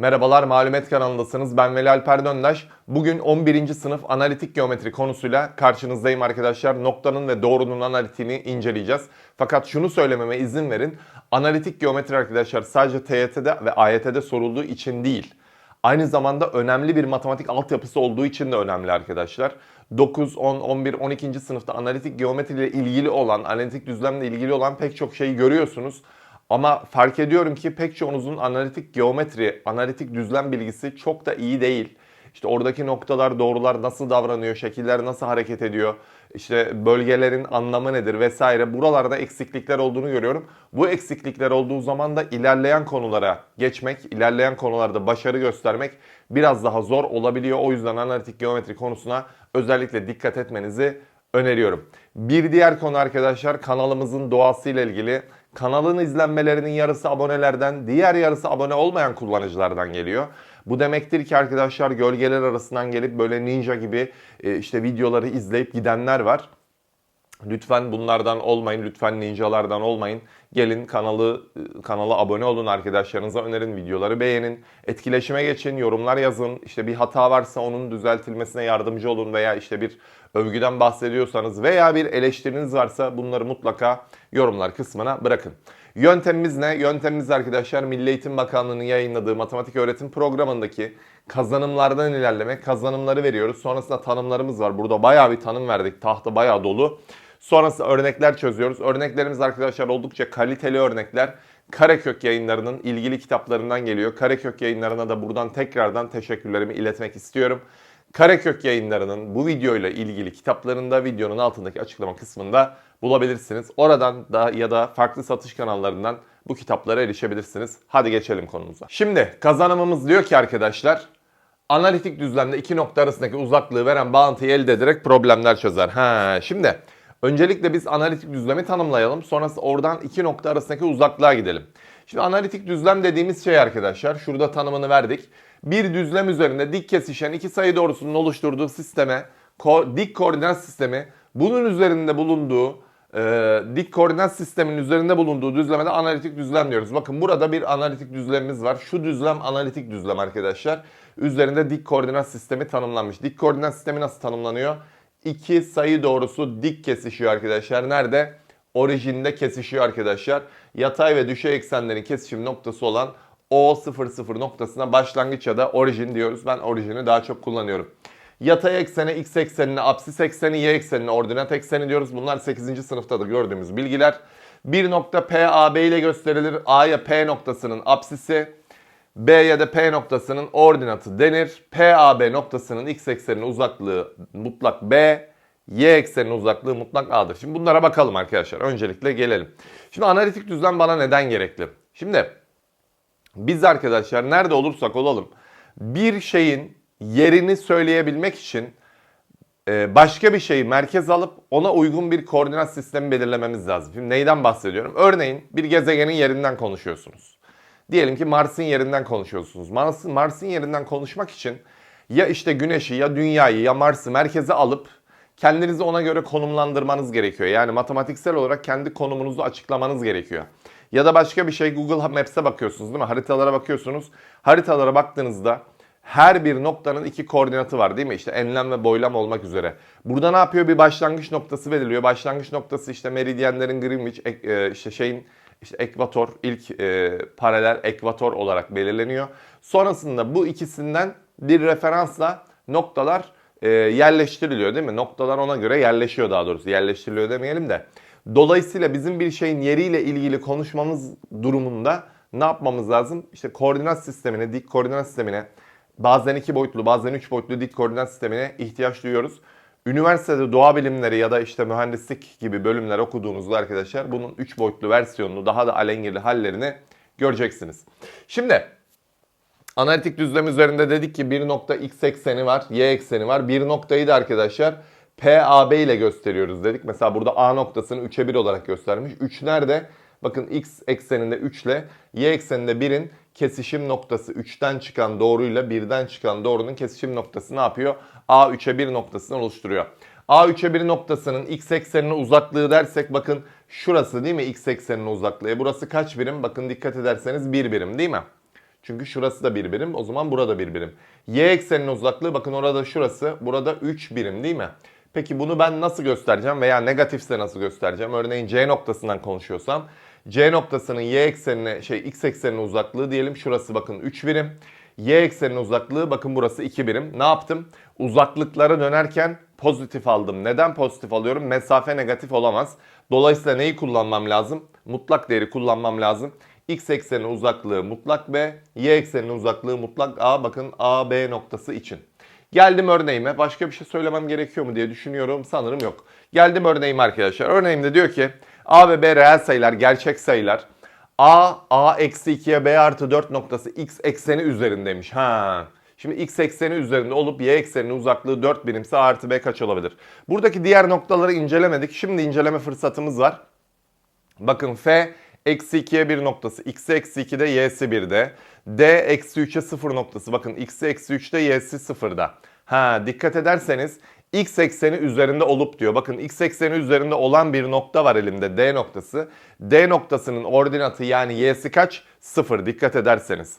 Merhabalar Malumet kanalındasınız. Ben Veli Alper Döndaş. Bugün 11. sınıf analitik geometri konusuyla karşınızdayım arkadaşlar. Noktanın ve doğrunun analitiğini inceleyeceğiz. Fakat şunu söylememe izin verin. Analitik geometri arkadaşlar sadece TYT'de ve AYT'de sorulduğu için değil. Aynı zamanda önemli bir matematik altyapısı olduğu için de önemli arkadaşlar. 9, 10, 11, 12. sınıfta analitik geometri ile ilgili olan, analitik düzlemle ilgili olan pek çok şeyi görüyorsunuz. Ama fark ediyorum ki pek çoğunuzun analitik geometri, analitik düzlem bilgisi çok da iyi değil. İşte oradaki noktalar, doğrular nasıl davranıyor, şekiller nasıl hareket ediyor, işte bölgelerin anlamı nedir vesaire. Buralarda eksiklikler olduğunu görüyorum. Bu eksiklikler olduğu zaman da ilerleyen konulara geçmek, ilerleyen konularda başarı göstermek biraz daha zor olabiliyor. O yüzden analitik geometri konusuna özellikle dikkat etmenizi öneriyorum. Bir diğer konu arkadaşlar kanalımızın doğasıyla ilgili. Kanalın izlenmelerinin yarısı abonelerden, diğer yarısı abone olmayan kullanıcılardan geliyor. Bu demektir ki arkadaşlar gölgeler arasından gelip böyle ninja gibi e, işte videoları izleyip gidenler var. Lütfen bunlardan olmayın, lütfen ninjalardan olmayın. Gelin kanalı kanala abone olun arkadaşlarınıza önerin, videoları beğenin, etkileşime geçin, yorumlar yazın. İşte bir hata varsa onun düzeltilmesine yardımcı olun veya işte bir övgüden bahsediyorsanız veya bir eleştiriniz varsa bunları mutlaka yorumlar kısmına bırakın. Yöntemimiz ne? Yöntemimiz arkadaşlar Milli Eğitim Bakanlığı'nın yayınladığı matematik öğretim programındaki kazanımlardan ilerlemek. Kazanımları veriyoruz. Sonrasında tanımlarımız var. Burada bayağı bir tanım verdik. Tahta bayağı dolu. Sonrasında örnekler çözüyoruz. Örneklerimiz arkadaşlar oldukça kaliteli örnekler. Karekök yayınlarının ilgili kitaplarından geliyor. Karekök yayınlarına da buradan tekrardan teşekkürlerimi iletmek istiyorum. Karekök yayınlarının bu videoyla ilgili kitaplarında videonun altındaki açıklama kısmında bulabilirsiniz. Oradan da ya da farklı satış kanallarından bu kitaplara erişebilirsiniz. Hadi geçelim konumuza. Şimdi kazanımımız diyor ki arkadaşlar analitik düzlemde iki nokta arasındaki uzaklığı veren bağıntıyı elde ederek problemler çözer. Ha, şimdi öncelikle biz analitik düzlemi tanımlayalım. Sonrası oradan iki nokta arasındaki uzaklığa gidelim. Şimdi analitik düzlem dediğimiz şey arkadaşlar şurada tanımını verdik. Bir düzlem üzerinde dik kesişen iki sayı doğrusunun oluşturduğu sisteme ko- dik koordinat sistemi bunun üzerinde bulunduğu e, dik koordinat sistemin üzerinde bulunduğu düzleme de analitik düzlem diyoruz. Bakın burada bir analitik düzlemimiz var. Şu düzlem analitik düzlem arkadaşlar. Üzerinde dik koordinat sistemi tanımlanmış. Dik koordinat sistemi nasıl tanımlanıyor? İki sayı doğrusu dik kesişiyor arkadaşlar. Nerede? Orijinde kesişiyor arkadaşlar. Yatay ve düşey eksenlerin kesişim noktası olan O00 noktasına başlangıç ya da orijin diyoruz. Ben orijini daha çok kullanıyorum. Yatay eksene, x eksenine, apsis ekseni, y eksenine, ordinat ekseni diyoruz. Bunlar 8. sınıfta da gördüğümüz bilgiler. Bir nokta PAB ile gösterilir. A'ya P noktasının apsisi, B ya da P noktasının ordinatı denir. PAB noktasının x ekseninin uzaklığı mutlak B, y ekseninin uzaklığı mutlak A'dır. Şimdi bunlara bakalım arkadaşlar. Öncelikle gelelim. Şimdi analitik düzlem bana neden gerekli? Şimdi biz arkadaşlar nerede olursak olalım bir şeyin yerini söyleyebilmek için e, başka bir şeyi merkez alıp ona uygun bir koordinat sistemi belirlememiz lazım. Şimdi neyden bahsediyorum? Örneğin bir gezegenin yerinden konuşuyorsunuz. Diyelim ki Mars'ın yerinden konuşuyorsunuz. Mars'ın Mars'ın yerinden konuşmak için ya işte Güneş'i ya Dünya'yı ya Mars'ı merkeze alıp kendinizi ona göre konumlandırmanız gerekiyor. Yani matematiksel olarak kendi konumunuzu açıklamanız gerekiyor. Ya da başka bir şey Google Maps'e bakıyorsunuz değil mi? Haritalara bakıyorsunuz. Haritalara baktığınızda her bir noktanın iki koordinatı var değil mi? İşte enlem ve boylam olmak üzere. Burada ne yapıyor? Bir başlangıç noktası belirliyor. Başlangıç noktası işte meridyenlerin Greenwich, e, işte şeyin işte ekvator, ilk e, paralel ekvator olarak belirleniyor. Sonrasında bu ikisinden bir referansla noktalar e, yerleştiriliyor değil mi? Noktalar ona göre yerleşiyor daha doğrusu. Yerleştiriliyor demeyelim de. Dolayısıyla bizim bir şeyin yeriyle ilgili konuşmamız durumunda ne yapmamız lazım? İşte koordinat sistemine, dik koordinat sistemine, bazen iki boyutlu, bazen üç boyutlu dik koordinat sistemine ihtiyaç duyuyoruz. Üniversitede doğa bilimleri ya da işte mühendislik gibi bölümler okuduğunuzda arkadaşlar bunun 3 boyutlu versiyonunu daha da alengirli hallerini göreceksiniz. Şimdi analitik düzlem üzerinde dedik ki bir nokta x ekseni var, y ekseni var. Bir noktayı da arkadaşlar PAB ile gösteriyoruz dedik. Mesela burada A noktasını 3'e 1 olarak göstermiş. 3 nerede? Bakın x ekseninde 3 ile y ekseninde 1'in kesişim noktası 3'ten çıkan doğruyla 1'den çıkan doğrunun kesişim noktası ne yapıyor? A 3'e 1 noktasını oluşturuyor. A 3'e 1 noktasının x eksenine uzaklığı dersek bakın şurası değil mi x eksenine uzaklığı. E burası kaç birim? Bakın dikkat ederseniz 1 birim değil mi? Çünkü şurası da bir birim. O zaman burada bir birim. Y ekseninin uzaklığı bakın orada şurası. Burada 3 birim değil mi? Peki bunu ben nasıl göstereceğim veya negatifse nasıl göstereceğim? Örneğin C noktasından konuşuyorsam C noktasının Y eksenine şey X eksenine uzaklığı diyelim. Şurası bakın 3 birim. Y ekseninin uzaklığı bakın burası 2 birim. Ne yaptım? Uzaklıklara dönerken pozitif aldım. Neden pozitif alıyorum? Mesafe negatif olamaz. Dolayısıyla neyi kullanmam lazım? Mutlak değeri kullanmam lazım. X ekseninin uzaklığı mutlak B, Y ekseninin uzaklığı mutlak A. Bakın A, B noktası için. Geldim örneğime. Başka bir şey söylemem gerekiyor mu diye düşünüyorum. Sanırım yok. Geldim örneğime arkadaşlar. Örneğimde diyor ki A ve B reel sayılar, gerçek sayılar. A, A eksi 2'ye B artı 4 noktası X ekseni üzerindeymiş. Ha. Şimdi X ekseni üzerinde olup Y ekseninin uzaklığı 4 birimse A artı B kaç olabilir? Buradaki diğer noktaları incelemedik. Şimdi inceleme fırsatımız var. Bakın F eksi 2'ye 1 noktası. X'i eksi 2'de Y'si 1'de. D eksi 3'e 0 noktası. Bakın X'i eksi 3'te Y'si 0'da. Ha dikkat ederseniz X ekseni üzerinde olup diyor. Bakın X ekseni üzerinde olan bir nokta var elimde D noktası. D noktasının ordinatı yani Y'si kaç? 0 dikkat ederseniz.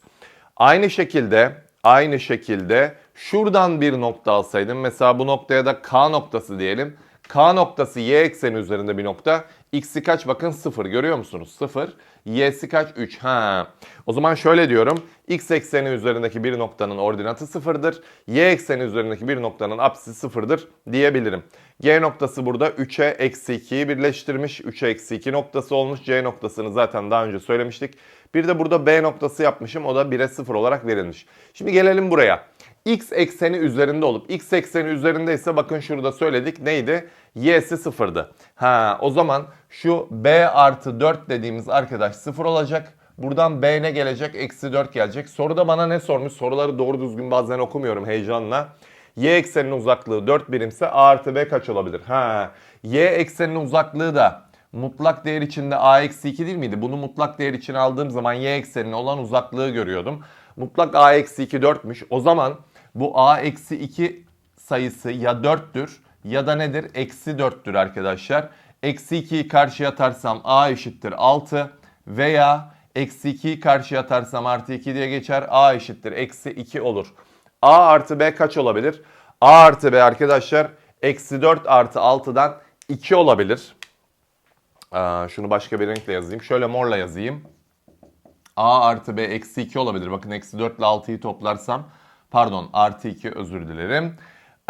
Aynı şekilde aynı şekilde şuradan bir nokta alsaydım mesela bu noktaya da K noktası diyelim. K noktası y ekseni üzerinde bir nokta. X'i kaç bakın 0 görüyor musunuz? 0. Y'si kaç? 3. Ha. O zaman şöyle diyorum. X ekseni üzerindeki bir noktanın ordinatı 0'dır. Y ekseni üzerindeki bir noktanın apsisi 0'dır diyebilirim. G noktası burada 3'e eksi 2'yi birleştirmiş. 3'e eksi 2 noktası olmuş. C noktasını zaten daha önce söylemiştik. Bir de burada B noktası yapmışım. O da 1'e 0 olarak verilmiş. Şimdi gelelim buraya x ekseni üzerinde olup x ekseni üzerindeyse bakın şurada söyledik neydi? Y'si sıfırdı. Ha o zaman şu b artı 4 dediğimiz arkadaş sıfır olacak. Buradan b ne gelecek? Eksi 4 gelecek. Soruda bana ne sormuş? Soruları doğru düzgün bazen okumuyorum heyecanla. Y ekseninin uzaklığı 4 birimse a artı b kaç olabilir? Ha y ekseninin uzaklığı da mutlak değer içinde a eksi 2 değil miydi? Bunu mutlak değer için aldığım zaman y eksenine olan uzaklığı görüyordum. Mutlak a eksi 2 4'müş. O zaman bu a eksi 2 sayısı ya 4'tür ya da nedir? Eksi 4'tür arkadaşlar. Eksi 2'yi karşıya atarsam a eşittir 6 veya eksi 2'yi karşıya atarsam artı 2 diye geçer. a eşittir eksi 2 olur. a artı b kaç olabilir? a artı b arkadaşlar eksi 4 artı 6'dan 2 olabilir. Aa, şunu başka bir renkle yazayım. Şöyle morla yazayım. a artı b eksi 2 olabilir. Bakın eksi 4 ile 6'yı toplarsam Pardon artı 2 özür dilerim.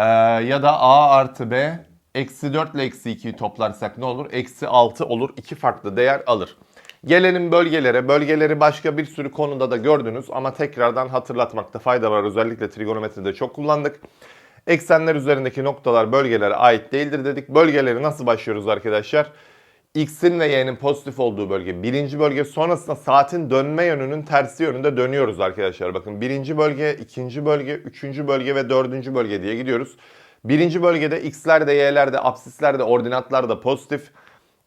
Ee, ya da a artı b eksi 4 ile eksi 2'yi toplarsak ne olur? Eksi 6 olur. İki farklı değer alır. Gelelim bölgelere. Bölgeleri başka bir sürü konuda da gördünüz ama tekrardan hatırlatmakta fayda var. Özellikle trigonometride çok kullandık. Eksenler üzerindeki noktalar bölgelere ait değildir dedik. Bölgeleri nasıl başlıyoruz arkadaşlar? X'in ve Y'nin pozitif olduğu bölge birinci bölge sonrasında saatin dönme yönünün tersi yönünde dönüyoruz arkadaşlar. Bakın birinci bölge, ikinci bölge, üçüncü bölge ve dördüncü bölge diye gidiyoruz. Birinci bölgede X'ler de Y'ler de absisler de ordinatlar da pozitif.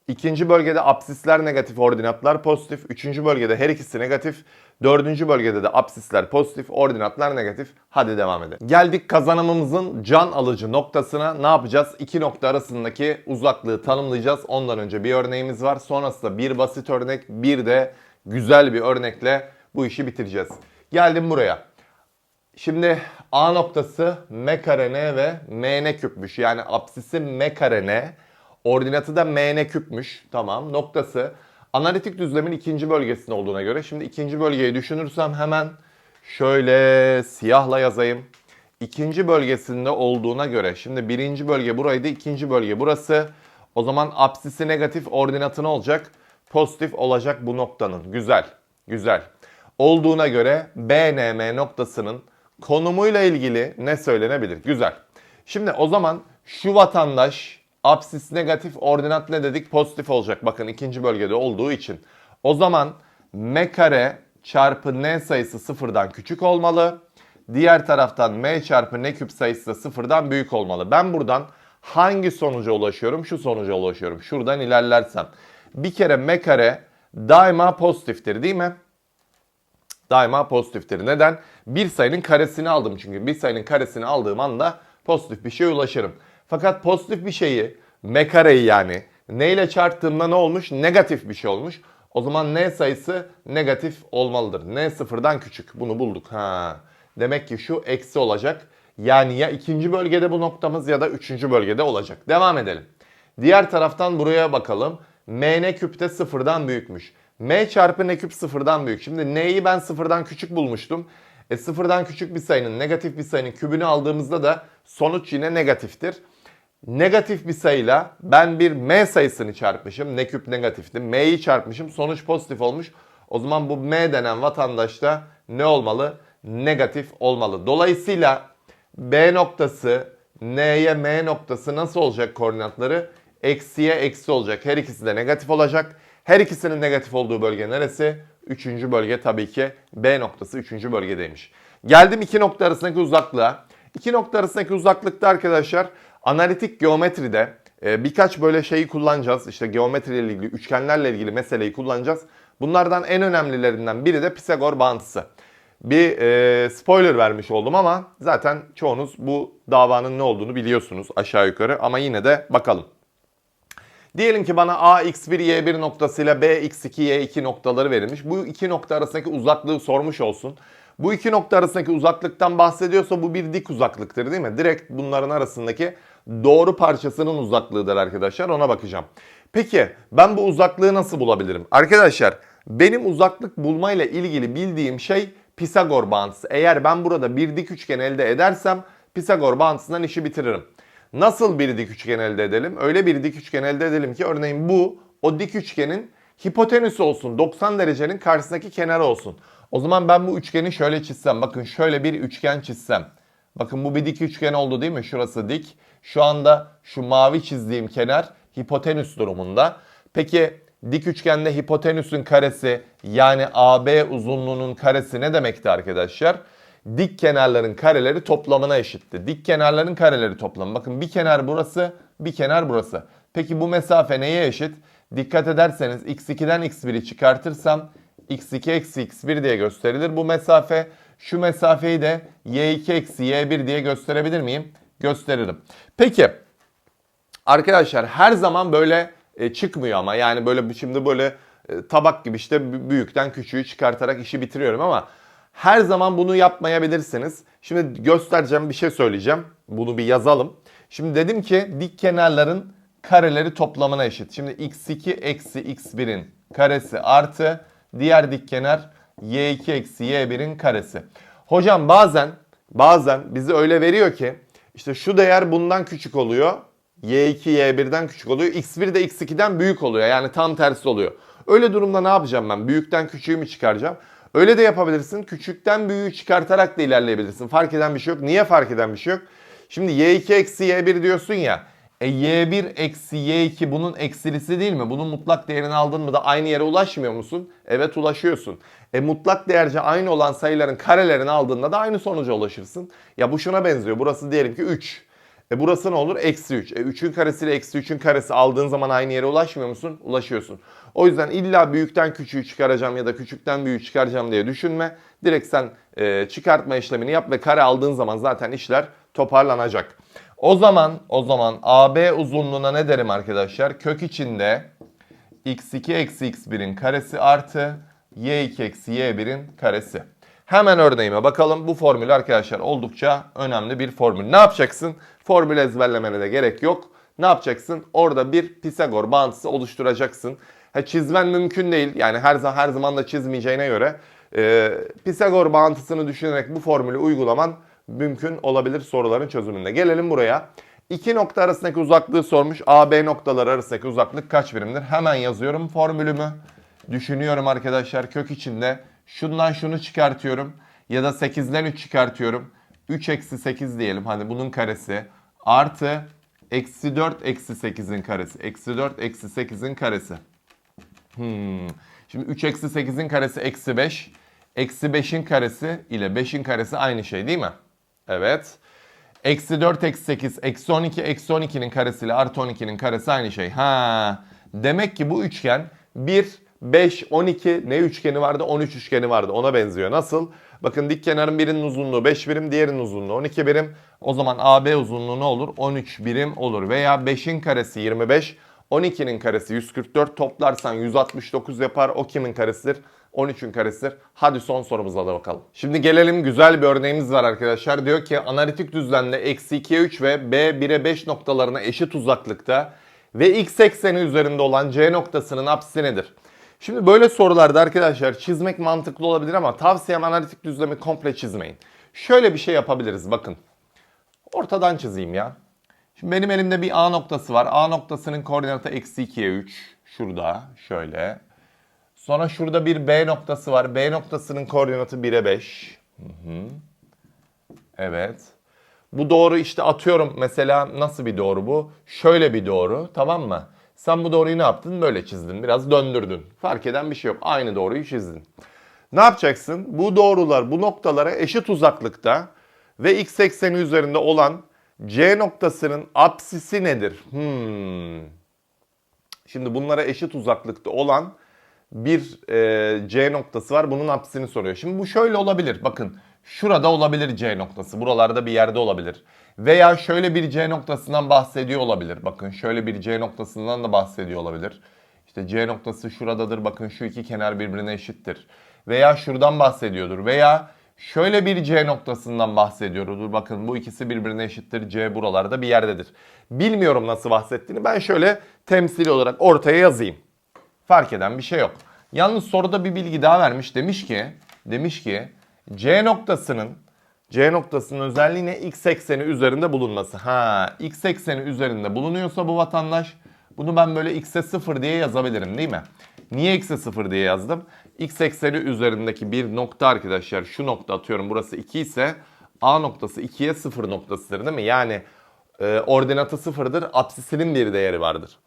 İkinci bölgede absisler negatif, ordinatlar pozitif. Üçüncü bölgede her ikisi negatif. Dördüncü bölgede de absisler pozitif, ordinatlar negatif. Hadi devam edelim. Geldik kazanımımızın can alıcı noktasına. Ne yapacağız? İki nokta arasındaki uzaklığı tanımlayacağız. Ondan önce bir örneğimiz var. Sonrasında bir basit örnek, bir de güzel bir örnekle bu işi bitireceğiz. Geldim buraya. Şimdi A noktası m kare n ve m n küpmüş. Yani absisi m kare n. Ordinatı da m n küpmüş. Tamam. Noktası analitik düzlemin ikinci bölgesinde olduğuna göre. Şimdi ikinci bölgeyi düşünürsem hemen şöyle siyahla yazayım. İkinci bölgesinde olduğuna göre. Şimdi birinci bölge buraydı. ikinci bölge burası. O zaman absisi negatif ordinatı ne olacak? Pozitif olacak bu noktanın. Güzel. Güzel. Olduğuna göre BNM noktasının konumuyla ilgili ne söylenebilir? Güzel. Şimdi o zaman şu vatandaş absis negatif ordinat ne dedik? Pozitif olacak. Bakın ikinci bölgede olduğu için. O zaman m kare çarpı n sayısı sıfırdan küçük olmalı. Diğer taraftan m çarpı n küp sayısı da sıfırdan büyük olmalı. Ben buradan hangi sonuca ulaşıyorum? Şu sonuca ulaşıyorum. Şuradan ilerlersem. Bir kere m kare daima pozitiftir değil mi? daima pozitiftir. Neden? Bir sayının karesini aldım çünkü. Bir sayının karesini aldığım anda pozitif bir şeye ulaşırım. Fakat pozitif bir şeyi, m kareyi yani neyle çarptığımda ne olmuş? Negatif bir şey olmuş. O zaman n sayısı negatif olmalıdır. n sıfırdan küçük. Bunu bulduk. Ha. Demek ki şu eksi olacak. Yani ya ikinci bölgede bu noktamız ya da üçüncü bölgede olacak. Devam edelim. Diğer taraftan buraya bakalım. m n küp de sıfırdan büyükmüş. m çarpı n küp sıfırdan büyük. Şimdi n'yi ben sıfırdan küçük bulmuştum. E sıfırdan küçük bir sayının negatif bir sayının kübünü aldığımızda da sonuç yine negatiftir. Negatif bir sayıyla ben bir m sayısını çarpmışım. Ne küp negatifti. m'yi çarpmışım. Sonuç pozitif olmuş. O zaman bu m denen vatandaş da ne olmalı? Negatif olmalı. Dolayısıyla B noktası, N'ye M noktası nasıl olacak koordinatları? Eksiye eksi olacak. Her ikisi de negatif olacak. Her ikisinin negatif olduğu bölge neresi? Üçüncü bölge tabii ki B noktası üçüncü bölgedeymiş. Geldim iki nokta arasındaki uzaklığa. İki nokta arasındaki uzaklıkta arkadaşlar analitik geometride e, birkaç böyle şeyi kullanacağız. İşte geometriyle ilgili, üçgenlerle ilgili meseleyi kullanacağız. Bunlardan en önemlilerinden biri de Pisagor bağıntısı. Bir e, spoiler vermiş oldum ama zaten çoğunuz bu davanın ne olduğunu biliyorsunuz aşağı yukarı ama yine de bakalım. Diyelim ki bana a x1 y1 noktasıyla b x2 y2 noktaları verilmiş. Bu iki nokta arasındaki uzaklığı sormuş olsun. Bu iki nokta arasındaki uzaklıktan bahsediyorsa bu bir dik uzaklıktır değil mi? Direkt bunların arasındaki doğru parçasının uzaklığıdır arkadaşlar ona bakacağım. Peki ben bu uzaklığı nasıl bulabilirim? Arkadaşlar benim uzaklık bulmayla ilgili bildiğim şey Pisagor bağıntısı. Eğer ben burada bir dik üçgen elde edersem Pisagor bağıntısından işi bitiririm. Nasıl bir dik üçgen elde edelim? Öyle bir dik üçgen elde edelim ki örneğin bu o dik üçgenin hipotenüsü olsun. 90 derecenin karşısındaki kenarı olsun. O zaman ben bu üçgeni şöyle çizsem. Bakın şöyle bir üçgen çizsem. Bakın bu bir dik üçgen oldu değil mi? Şurası dik. Şu anda şu mavi çizdiğim kenar hipotenüs durumunda. Peki dik üçgende hipotenüsün karesi yani AB uzunluğunun karesi ne demekti arkadaşlar? Dik kenarların kareleri toplamına eşitti. Dik kenarların kareleri toplamı. Bakın bir kenar burası, bir kenar burası. Peki bu mesafe neye eşit? Dikkat ederseniz x2'den x1'i çıkartırsam x2 eksi x1 diye gösterilir bu mesafe. Şu mesafeyi de y2 eksi y1 diye gösterebilir miyim? Gösteririm. Peki arkadaşlar her zaman böyle e, çıkmıyor ama yani böyle şimdi böyle e, tabak gibi işte büyükten küçüğü çıkartarak işi bitiriyorum ama her zaman bunu yapmayabilirsiniz. Şimdi göstereceğim bir şey söyleyeceğim. Bunu bir yazalım. Şimdi dedim ki dik kenarların kareleri toplamına eşit. Şimdi x2 eksi x1'in karesi artı diğer dik kenar y2 eksi y1'in karesi. Hocam bazen bazen bizi öyle veriyor ki işte şu değer bundan küçük oluyor. y2 y1'den küçük oluyor. x1 de x2'den büyük oluyor. Yani tam tersi oluyor. Öyle durumda ne yapacağım ben? Büyükten küçüğü mü çıkaracağım? Öyle de yapabilirsin. Küçükten büyüğü çıkartarak da ilerleyebilirsin. Fark eden bir şey yok. Niye fark eden bir şey yok? Şimdi y2 eksi y1 diyorsun ya. E y1 eksi y2 bunun eksilisi değil mi? Bunun mutlak değerini aldın mı da aynı yere ulaşmıyor musun? Evet ulaşıyorsun. E mutlak değerce aynı olan sayıların karelerini aldığında da aynı sonuca ulaşırsın. Ya bu şuna benziyor. Burası diyelim ki 3. E burası ne olur? Eksi 3. E 3'ün karesiyle eksi 3'ün karesi aldığın zaman aynı yere ulaşmıyor musun? Ulaşıyorsun. O yüzden illa büyükten küçüğü çıkaracağım ya da küçükten büyüğü çıkaracağım diye düşünme. Direkt sen e, çıkartma işlemini yap ve kare aldığın zaman zaten işler toparlanacak. O zaman o zaman AB uzunluğuna ne derim arkadaşlar? Kök içinde x2 eksi x1'in karesi artı y2 eksi y1'in karesi. Hemen örneğime bakalım. Bu formül arkadaşlar oldukça önemli bir formül. Ne yapacaksın? Formül ezberlemene de gerek yok. Ne yapacaksın? Orada bir Pisagor bağıntısı oluşturacaksın. Ha, çizmen mümkün değil. Yani her zaman her zaman da çizmeyeceğine göre e, Pisagor bağıntısını düşünerek bu formülü uygulaman mümkün olabilir soruların çözümünde. Gelelim buraya. İki nokta arasındaki uzaklığı sormuş. AB noktaları arasındaki uzaklık kaç birimdir? Hemen yazıyorum formülümü. Düşünüyorum arkadaşlar kök içinde. Şundan şunu çıkartıyorum. Ya da 8'den 3 çıkartıyorum. 3 eksi 8 diyelim. Hani bunun karesi. Artı eksi 4 eksi 8'in karesi. Eksi 4 eksi 8'in karesi. Hmm. Şimdi 3 eksi 8'in karesi eksi 5. Eksi 5'in karesi ile 5'in karesi aynı şey değil mi? Evet. Eksi 4 eksi 8 eksi 12 eksi 12'nin karesi ile artı 12'nin karesi aynı şey. Ha. Demek ki bu üçgen 1, 5, 12 ne üçgeni vardı? 13 üçgeni vardı. Ona benziyor. Nasıl? Bakın dik kenarın birinin uzunluğu 5 birim, diğerinin uzunluğu 12 birim. O zaman AB uzunluğu ne olur? 13 birim olur. Veya 5'in karesi 25, 12'nin karesi 144 toplarsan 169 yapar. O kimin karesidir? 13'ün karesidir. Hadi son sorumuza da bakalım. Şimdi gelelim güzel bir örneğimiz var arkadaşlar. Diyor ki analitik düzlemde eksi 2'ye 3 ve b 1'e 5 noktalarına eşit uzaklıkta ve x ekseni üzerinde olan c noktasının apsisi nedir? Şimdi böyle sorularda arkadaşlar çizmek mantıklı olabilir ama tavsiyem analitik düzlemi komple çizmeyin. Şöyle bir şey yapabiliriz bakın. Ortadan çizeyim ya. Şimdi benim elimde bir A noktası var. A noktasının koordinatı eksi 2'ye 3. Şurada şöyle. Sonra şurada bir B noktası var. B noktasının koordinatı 1'e 5. Hı hı. Evet. Bu doğru işte atıyorum mesela nasıl bir doğru bu? Şöyle bir doğru tamam mı? Sen bu doğruyu ne yaptın? Böyle çizdin. Biraz döndürdün. Fark eden bir şey yok. Aynı doğruyu çizdin. Ne yapacaksın? Bu doğrular bu noktalara eşit uzaklıkta ve x ekseni üzerinde olan C noktasının apsisi nedir? Hmm. Şimdi bunlara eşit uzaklıkta olan bir e, C noktası var. Bunun apsisini soruyor. Şimdi bu şöyle olabilir. Bakın şurada olabilir C noktası. Buralarda bir yerde olabilir. Veya şöyle bir C noktasından bahsediyor olabilir. Bakın şöyle bir C noktasından da bahsediyor olabilir. İşte C noktası şuradadır. Bakın şu iki kenar birbirine eşittir. Veya şuradan bahsediyordur. Veya şöyle bir C noktasından bahsediyordur. Bakın bu ikisi birbirine eşittir. C buralarda bir yerdedir. Bilmiyorum nasıl bahsettiğini. Ben şöyle temsili olarak ortaya yazayım. Fark eden bir şey yok. Yalnız soruda bir bilgi daha vermiş. Demiş ki, demiş ki C noktasının C noktasının özelliği ne? X ekseni üzerinde bulunması. Ha, X ekseni üzerinde bulunuyorsa bu vatandaş bunu ben böyle X'e 0 diye yazabilirim değil mi? Niye X'e 0 diye yazdım? X ekseni üzerindeki bir nokta arkadaşlar şu nokta atıyorum burası 2 ise A noktası 2'ye 0 noktasıdır değil mi? Yani e, ordinatı 0'dır, apsisinin bir değeri vardır.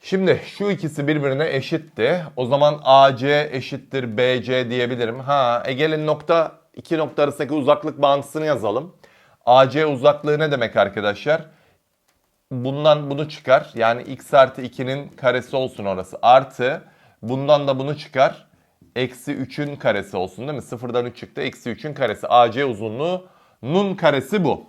Şimdi şu ikisi birbirine eşitti. O zaman AC eşittir BC diyebilirim. Ha, Ege'nin nokta iki nokta arasındaki uzaklık bağıntısını yazalım. AC uzaklığı ne demek arkadaşlar? Bundan bunu çıkar. Yani x artı 2'nin karesi olsun orası. Artı bundan da bunu çıkar. Eksi 3'ün karesi olsun değil mi? Sıfırdan 3 çıktı. Eksi 3'ün karesi. AC uzunluğu nun karesi bu.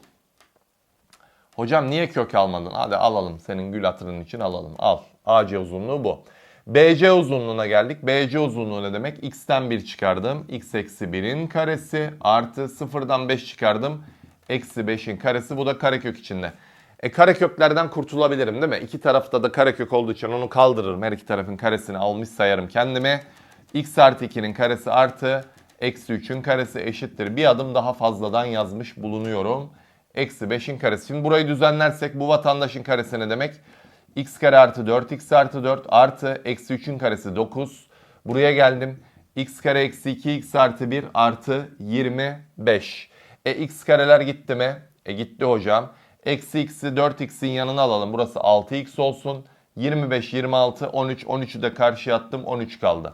Hocam niye kök almadın? Hadi alalım. Senin gül hatırın için alalım. Al. AC uzunluğu bu. BC uzunluğuna geldik. BC uzunluğu ne demek? X'ten 1 çıkardım. X eksi 1'in karesi artı 0'dan 5 çıkardım. Eksi 5'in karesi. Bu da karekök içinde. E kareköklerden kurtulabilirim değil mi? İki tarafta da karekök olduğu için onu kaldırırım. Her iki tarafın karesini almış sayarım kendime. X artı 2'nin karesi artı eksi 3'ün karesi eşittir. Bir adım daha fazladan yazmış bulunuyorum. Eksi 5'in karesi. Şimdi burayı düzenlersek bu vatandaşın karesi ne demek? x kare artı 4 x artı 4 artı eksi 3'ün karesi 9. Buraya geldim. x kare eksi 2 x artı 1 artı 25. E x kareler gitti mi? E gitti hocam. Eksi x'i 4x'in yanına alalım. Burası 6x olsun. 25, 26, 13, 13'ü de karşıya attım. 13 kaldı.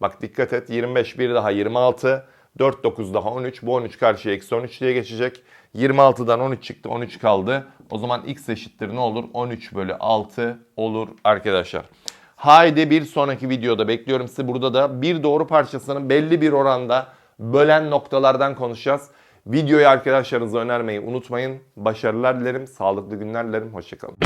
Bak dikkat et. 25, bir daha 26. 4, 9 daha 13. Bu 13 karşıya eksi 13 diye geçecek. 26'dan 13 çıktı. 13 kaldı. O zaman x eşittir ne olur? 13 bölü 6 olur arkadaşlar. Haydi bir sonraki videoda bekliyorum sizi. Burada da bir doğru parçasının belli bir oranda bölen noktalardan konuşacağız. Videoyu arkadaşlarınıza önermeyi unutmayın. Başarılar dilerim, sağlıklı günler dilerim. Hoşçakalın.